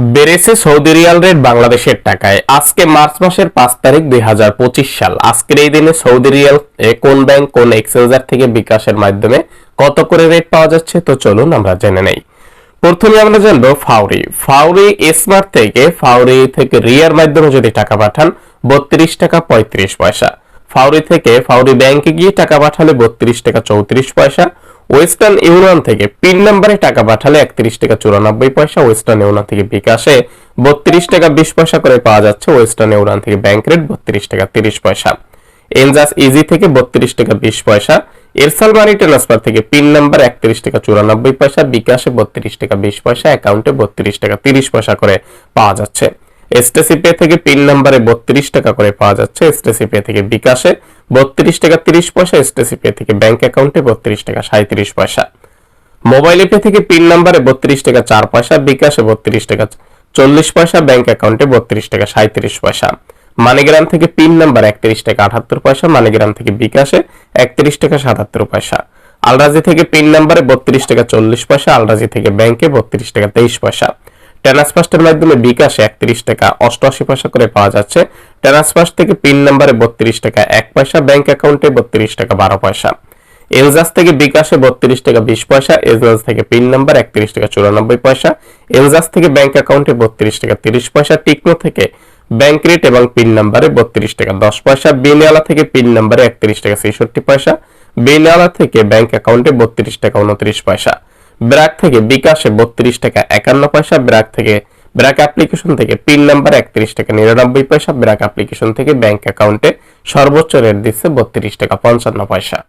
বেড়েছে Saudi Real rate বাংলাদেশের টাকায়। আজকে মার্চ মাসের পাঁচ তারিখ দুই হাজার পঁচিশ সাল। আজকের এই দিনে সৌদি রিয়াল কোন ব্যাংক, কোন এক্সচেঞ্জার থেকে বিকাশের মাধ্যমে কত করে রেট পাওয়া যাচ্ছে? তো চলুন আমরা জেনে নেই। প্রথমে আমরা জানব ফাউরি ফাউরি স্মার্ট থেকে ফাউরি থেকে রিয়ার মাধ্যমে যদি টাকা পাঠান, বত্রিশ টাকা পঁয়ত্রিশ পয়সা। ফাউরি থেকে ফাউরি ব্যাংকে গিয়ে টাকা পাঠালে বত্রিশ টাকা চৌত্রিশ পয়সা। ওয়েস্টার্ন ইউনিয়ন থেকে পিন নাম্বারে টাকা পাঠালে একত্রিশ টাকা চুরানব্বই পয়সা, ওয়েস্টার্ন ইউনিয়ন থেকে বিকাশে বত্রিশ টাকা বিশ পয়সা করে পাওয়া যাচ্ছে, ওয়েস্টার্ন ইউনিয়ন থেকে ব্যাংক রেট বত্রিশ টাকা তিরিশ পয়সা। এনজাস ইজি থেকে বত্রিশ টাকা বিশ পয়সা, এরসাল মানি ট্রান্সফার থেকে পিন নাম্বার একত্রিশ টাকা চুরানব্বই পয়সা, বিকাশে বত্রিশ টাকা বিশ পয়সা, অ্যাকাউন্টে বত্রিশ টাকা তিরিশ পয়সা করে পাওয়া যাচ্ছে। এসটিসি পে থেকে পিন নাম্বারে বত্রিশ টাকা করে পাওয়া যাচ্ছে। এসটিসি পে থেকে বিকাশে বত্রিশ টাকা তিরিশ পয়সা এসটিসি পে থেকে ব্যাংক অ্যাকাউন্টে বত্রিশ টাকা সাঁত্রিশ পয়সা। মোবাইল পে থেকে পিন নাম্বারে বত্রিশ টাকা চার পয়সা, বিকাশে বত্রিশ টাকা চল্লিশ পয়সা ব্যাংক অ্যাকাউন্টে বত্রিশ টাকা সাঁত্রিশ পয়সা। মানিগ্রাম থেকে পিন নাম্বার একত্রিশ টাকা আঠাত্তর পয়সা মানিগ্রাম থেকে বিকাশে একত্রিশ টাকা সাতাত্তর পয়সা। আলরাজি থেকে পিন নাম্বারে বত্রিশ টাকা চল্লিশ পয়সা আলরাজি থেকে ব্যাংকে বত্রিশ টাকা তেইশ পয়সা। ট্রান্সফার্স্টের মাধ্যমে বিকাশে একত্রিশ টাকা অষ্টআশি পয়সা করে পাওয়া যাচ্ছে। ট্রান্সফার্স্ট থেকে পিন নাম্বারে বত্রিশ টাকা এক পয়সা, ব্যাংক অ্যাকাউন্টে বত্রিশ টাকা বারো পয়সা। এলজাস থেকে বিকাশে বত্রিশ টাকা বিশ পয়সা, এলজাস থেকে পিন নাম্বার একত্রিশ টাকা চুরানব্বই পয়সা, এলজাস থেকে ব্যাংক অ্যাকাউন্টে বত্রিশ টাকা তিরিশ পয়সা, টিকনো থেকে ব্যাংক রেট এবং পিন নাম্বারে বত্রিশ টাকা দশ পয়সা বিনিয়ালা থেকে পিন নাম্বারে একত্রিশ টাকা ছেষট্টি পয়সা বিনিয়ালা থেকে ব্যাংক অ্যাকাউন্টে বত্রিশ টাকা উনত্রিশ পয়সা। ব্র্যাক থেকে বিকাশে বত্রিশ টাকা একান্ন পয়সা, ব্র্যাক থেকে, ব্র্যাক অ্যাপ্লিকেশন থেকে পিন নাম্বার একত্রিশ টাকা, নিরানব্বই পয়সা, ব্র্যাক অ্যাপ্লিকেশন থেকে ব্যাংক অ্যাকাউন্টে সর্বোচ্চ রেট দিচ্ছে বত্রিশ টাকা পঞ্চান্ন পয়সা।